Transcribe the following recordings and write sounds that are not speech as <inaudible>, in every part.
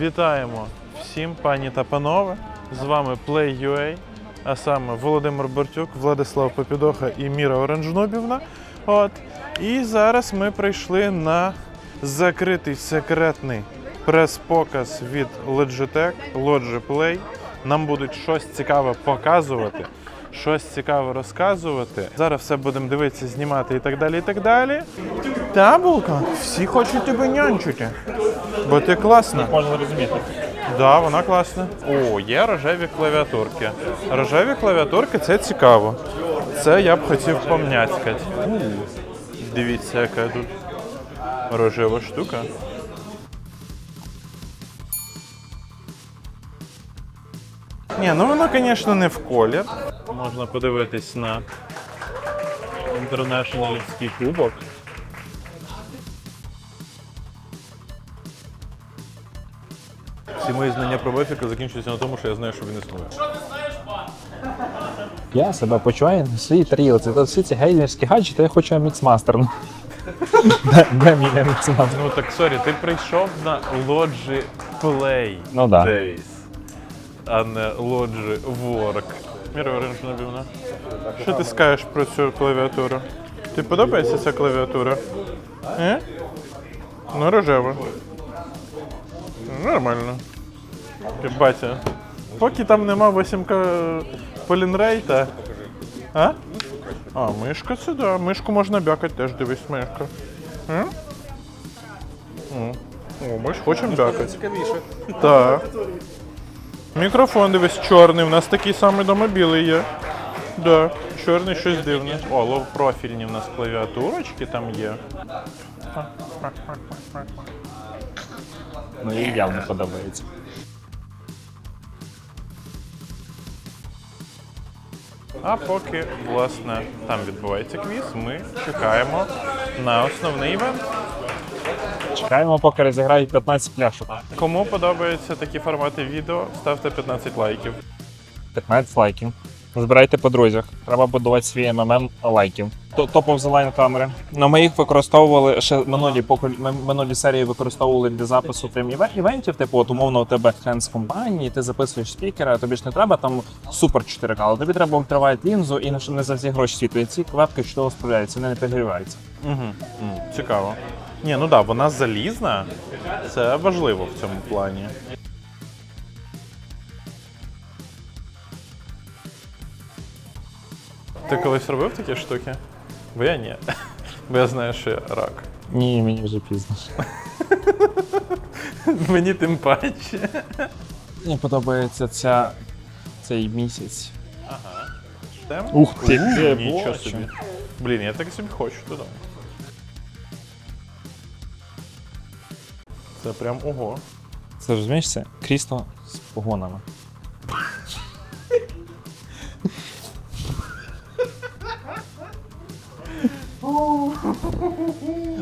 Вітаємо всім, пані та панове. З вами Play.ua, а саме Володимир Бортюк, Владислав Попідоха і Міра Оранжнобівна. От. І зараз ми прийшли на закритий секретний прес-показ від Logitech, Logi Play. Нам будуть щось цікаве показувати, щось цікаве розказувати. Зараз все будемо дивитися, знімати і так далі. І так далі. Табулка, всі хочуть тебе нянчити. Бо ти класна. Можна зрозуміти. Да, вона класна. О, є рожеві клавіатурки. Рожеві клавіатурки це цікаво. Це я б хотів помняцькати. Дивіться, яка тут рожева штука. Ні, ну воно, звісно, не в колір. Можна подивитись на інтернешнлівський кубок. Всі мої знання про Бефіка закінчуються на тому, що я знаю, що він існує. Що ти знаєш, пан? Я себе почуваю на своїй тарілці. Тут всі ці геймерські гаджети, я хочу міксмастер. Ну. Де, мій міксмастер? Ну так сорі, ти прийшов на Logi Play Ну да. Days, а не Logi Work. Міра Оренжнобівна. Що ти скажеш про цю клавіатуру? Тобі подобається ця клавіатура? Е? Ну, рожева. Нормально. Батя. Поки там нема 8К полінрейта. А? А, мишка це да. Мишку можна бякати теж, дивись, мишка. М? О, О, ми ж хочемо бякати. Цікавіше. Так. Мікрофон дивись чорний, у нас такий самий дома білий є. Да, чорний щось дивне. О, лов-профільні в нас клавіатурочки там є. Ну їй явно подобається. А поки, власне, там відбувається квіз, ми чекаємо на основний івент. Чекаємо, поки розіграють 15 пляшок. Кому подобаються такі формати відео, ставте 15 лайків. 15 лайків. Збирайте по друзях. Треба будувати свій МММ лайків. То- Топов зелень камери. Ну ми їх використовували ще минулі поколі... минулі серії використовували для запису тим іве- івентів. Типу, от умовно у тебе тренд з компанії, ти записуєш спікера, тобі ж не треба там супер 4К, але тобі треба ультравайт лінзу і не- за всі гроші світу. І ці квепки чудово справляються, вони не підгріваються. Угу. Цікаво. Ні, ну так, вона залізна. Це важливо в цьому плані. Ти колись робив такі штуки? Бо я ні. Бо я знаю, що я рак. Ні, мені вже пізно. <laughs> Мені тим паче. Мені подобається ця цей місяць. Тем? Ух ти, ти, Нічого боже. собі. Блін, я так собі хочу додому. Це прям ого. Це розумієш, це крісло з погонами.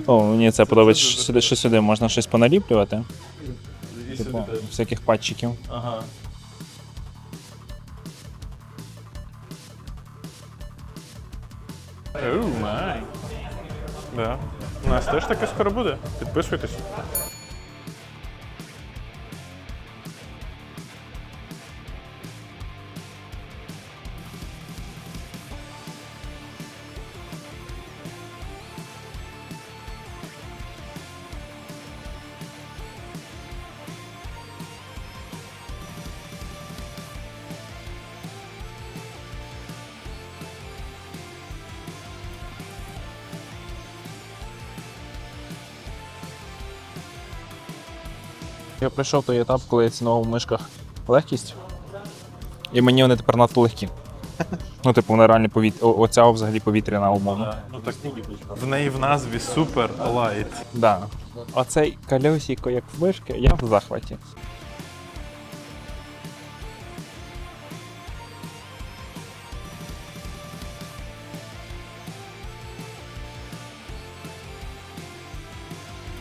О, мені це подобається, що сюди, що сюди можна щось поналіплювати. Типу, всяких патчиків. Ага. Оу, май. Да. У нас теж таке скоро буде. Підписуйтесь. Я пройшов той етап, коли я цінував в мишках легкість. І мені вони тепер надто легкі. <laughs> Ну, типу, вона реально повіт... о- Оця взагалі повітряна умовно. Ну так в неї в назві супер лайт. Да. Оцей колесико, як в мишки, я в захваті.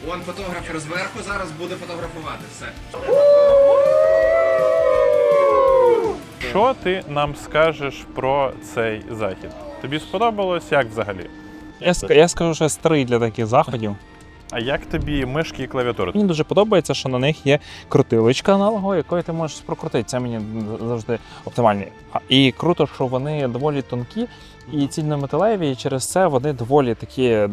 Вон фотографер зверху зараз буде фотографувати все. Що ти нам скажеш про цей захід? Тобі сподобалось як взагалі? Я, ск- я скажу, що я старий для таких заходів. А як тобі мишки і клавіатура? Мені дуже подобається, що на них є крутилочка аналогова, якою ти можеш прокрутити. Це мені завжди оптимальні. І круто, що вони доволі тонкі і цільнометалеві, і через це вони доволі такі е,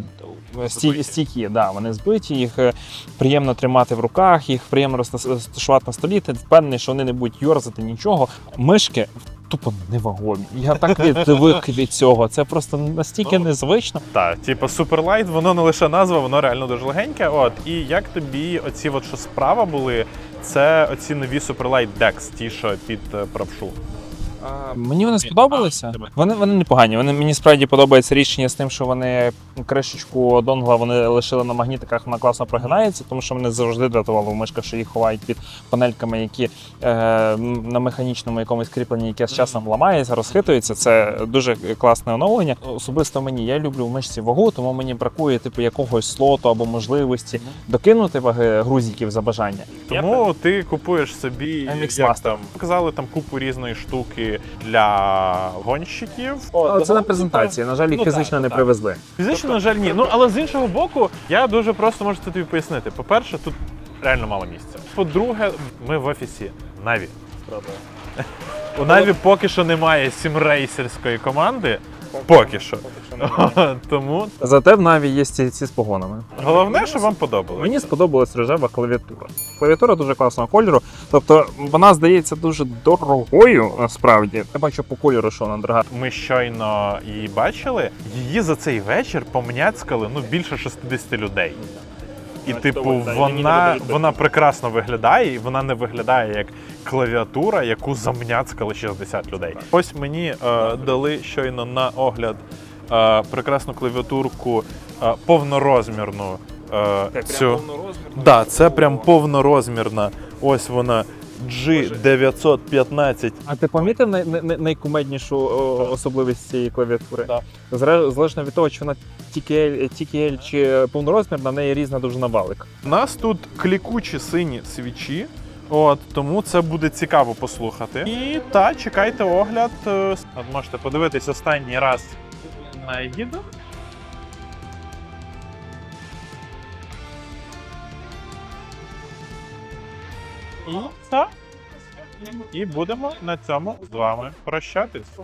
стій, Збиті. стійкі. Да, вони збиті, їх е, приємно тримати в руках, їх приємно розташувати на столі. Ти впевнений, що вони не будуть йорзати нічого. Мишки. Тупо невагомі. Я так відвик від цього. Це просто настільки незвично. Так, типу Суперлайт, воно не лише назва, воно реально дуже легеньке. От і як тобі оці, от що справа були, це оці нові суперлайт Декс, ті, що під е, правшу. Мені вони сподобалися. Вони, вони непогані. Вони мені справді подобається рішення з тим, що вони кришечку донгла вони лишили на магнітиках, вона класно прогинається, тому що мене завжди дратувало в мишках, що їх ховають під панельками, які е, на механічному якомусь кріпленні, яке з часом ламається, розхитується. Це дуже класне оновлення. Особисто мені я люблю в мишці вагу, тому мені бракує типу якогось слоту або можливості докинути ваги грузиків за бажання. Тому ти купуєш собі як Master. там показали там купу різної штуки для гонщиків. О, це на презентації. На жаль, їх Ну, фізично так, не так. привезли. Фізично, на жаль, ні. Ну але з іншого боку, я дуже просто можу тобі пояснити. По-перше, тут реально мало місця. По-друге, ми в офісі Наві. У Наві поки що немає сімрейсерської команди. Поки що. <laughs> Тому Зате в Наві є ці, ці з погонами. головне, щоб вам подобалося. Мені сподобалась рожева клавіатура. Клавіатура дуже класного кольору. Тобто вона здається дуже дорогою насправді. Я бачу по кольору, що вона дорога. Ми щойно її бачили. Її за цей вечір помняцькали ну більше 60 людей. І, типу, вона, вона прекрасно виглядає, і вона не виглядає як клавіатура, яку замняцкали 60 людей. Ось мені е, дали щойно на огляд прекрасну клавіатурку повнорозмірну. Е, цю. Да, це прям повнорозмірна. Ось вона G915 А ти помітив най- най- найкумеднішу о, особливість цієї клавіатури? Да. Зре- Залежно від того, чи вона TKL, TKL чи повнорозмірна, в неї різна довжина валик. У нас тут клікучі сині свічі, от тому це буде цікаво послухати. І та чекайте огляд. е, От можете подивитись останній раз на гіду. І все. І будемо на цьому з вами прощатись.